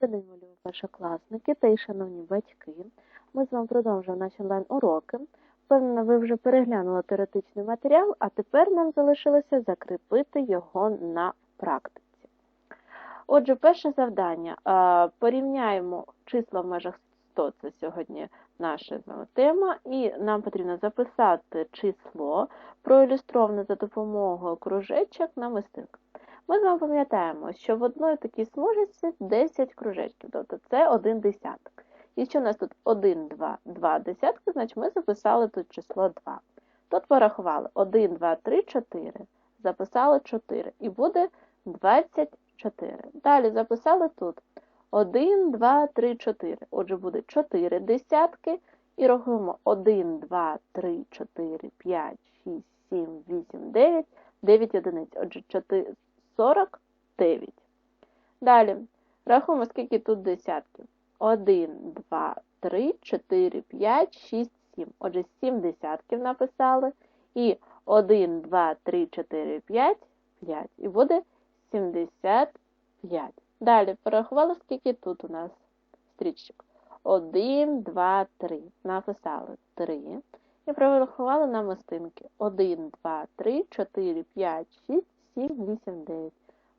День, любі першокласники та й шановні батьки. Ми з вами продовжуємо наші онлайн-уроки. Впевнена, ви вже переглянули теоретичний матеріал, а тепер нам залишилося закріпити його на практиці. Отже, перше завдання. Е, Порівняємо числа в межах 100, це сьогодні наша з вами тема, і нам потрібно записати число, проілюстроване за допомогою кружечок на мистинку. Ми з вами пам'ятаємо, що в одної такій смужці 10 кружечків, тобто це один десяток. І що у нас тут 1, 2, 2 десятки, значить ми записали тут число 2. Тут порахували 1, 2, 3, 4. Записали 4. І буде 24. Далі записали тут 1, 2, 3, 4. Отже, буде 4 десятки. І рахуємо 1, 2, 3, 4, 5, 6, 7, 8, 9, 9 одиниць. Отже, 4, 49. Далі рахуємо, скільки тут десятків. 1, 2, 3, 4, 5, 6, 7. Отже, 7 десятків написали. І 1, 2, 3, 4, 5, 5. І буде 75. Далі порахували, скільки тут у нас стрічок. 1, 2, 3. Написали 3. І порахували на мостинки. 1, 2, 3, 4, 5, 6, 7, 8, 9.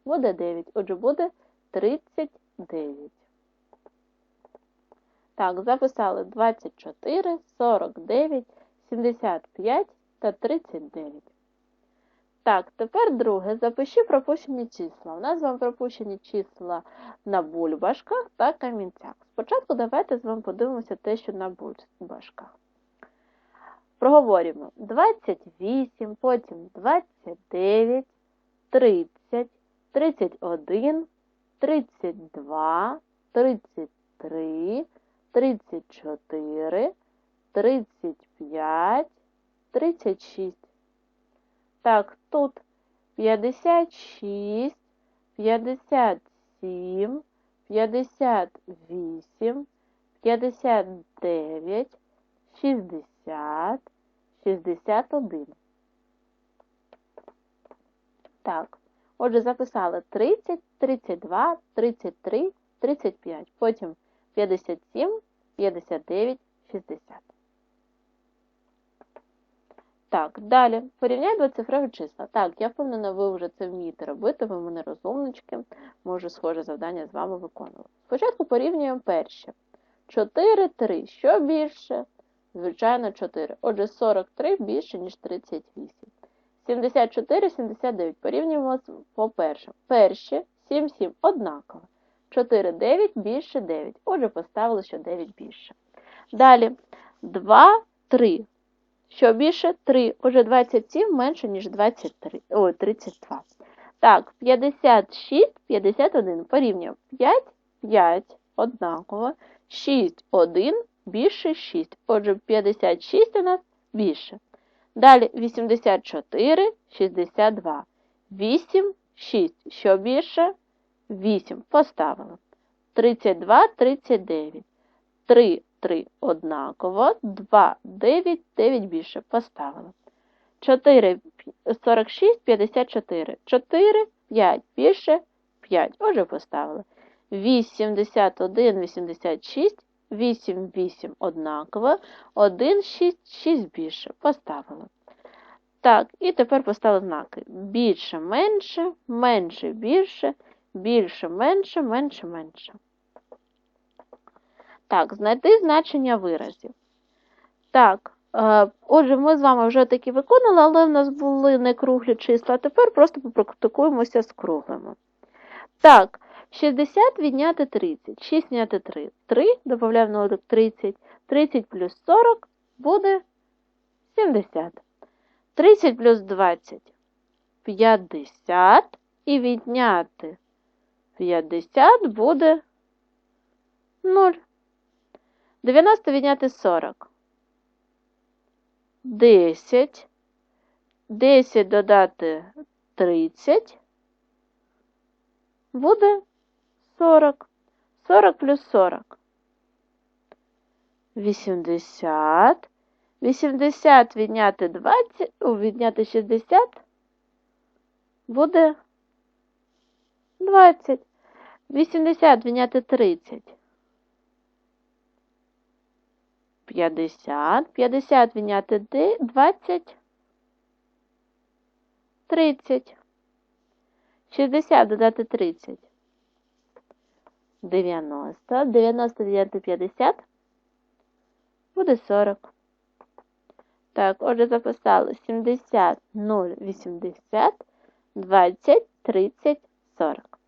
Буде 9. Отже, буде 39. Так, записали 24, 49, 75 та 39. Так, тепер друге. Запиши пропущені числа. У нас з вами пропущені числа на бульбашках та камінцях. Спочатку давайте з вами подивимося те, що на бульбашках. Проговорюємо 28, потім 29, 30, 31, 32, 33, 34, 35, 36. Так, тут 56, 57, 58, 59, 60, 61. Так, отже, записали 30, 32, 33, 35, потім 57, 59, 60. Так, далі. Порівняй двоцифрові числа. Так, я впевнена, ви вже це вмієте робити, ви мене розумнички, може, схоже завдання з вами виконувати. Спочатку порівнюємо перші. 4, 3. Що більше? Звичайно, 4. Отже, 43 більше, ніж 38. 74, 79. Порівнюємо по першим. Перші 7, 7 однаково. 4, 9 більше 9. Отже, поставили, що 9 більше. Далі 2, 3. Що більше? 3. Отже, 27 менше, ніж 23, ой, 32. Так, 56, 51. Порівнюємо 5, 5 однаково. 6, 1 більше 6. Отже, 56 у нас більше. Далі 84, 62. 8, 6. Що більше? 8. Поставили. 32, 39. 3, 3 однаково. 2, 9, 9 більше. Поставили. 4, 46, 54. 4, 5 більше, 5. Отже, поставили. 81, 86. 8, 8 однаково. 1, 6, 6 більше. Поставили. Так, і тепер поставили знаки. Більше, менше, менше, більше, більше, менше, менше, менше. Так, знайти значення виразів. Так, е, отже, ми з вами вже такі виконали, але в нас були не круглі числа, а тепер просто попрактикуємося з круглими. Так, 60 відняти 30. 6 відняти 3. 3, додаємо на 30. 30 плюс 40 буде 70. 30 плюс 20 50. І відняти 50 буде 0. 90 відняти 40. 10. 10 додати 30. Буде 40. 40 плюс 40. 80. 80 відняти 20, відняти 60 буде 20. 80 відняти 30. 50. 50 відняти ди- 20. 30. 60 додати 30. 90. 90 відняти 50. Буде 40. Так, отже, записали 70, 0, 80, 20, 30, 40.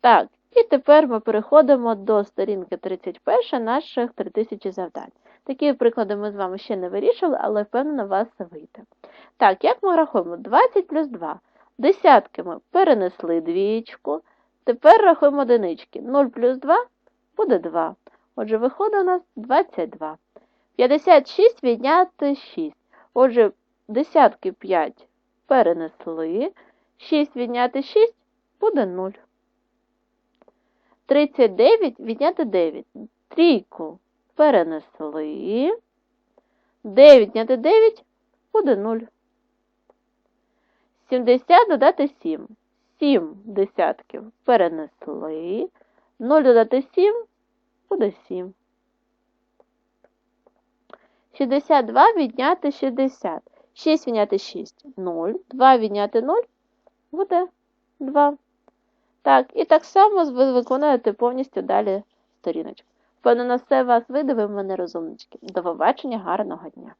Так, і тепер ми переходимо до сторінки 31 наших 3000 завдань. Такі приклади ми з вами ще не вирішили, але впевнено, вас вийде. Так, як ми рахуємо? 20 плюс 2. Десятки ми перенесли двічку. Тепер рахуємо одинички. 0 плюс 2 буде 2. Отже, виходить у нас 22. 56 відняти 6. Отже, десятки 5 перенесли. 6 відняти 6 буде 0. 39 відняти 9. Трійку перенесли. 9 відняти 9 буде 0. 70 додати 7. 7 десятків перенесли. 0 додати 7 буде 7. 62 відняти 60. 6 відняти 6 0. 2 відняти 0 буде 2. Так, і так само ви виконуєте повністю далі сторіночку. Впевнено, все вас вийде, ви мене розумнички. До побачення, гарного дня!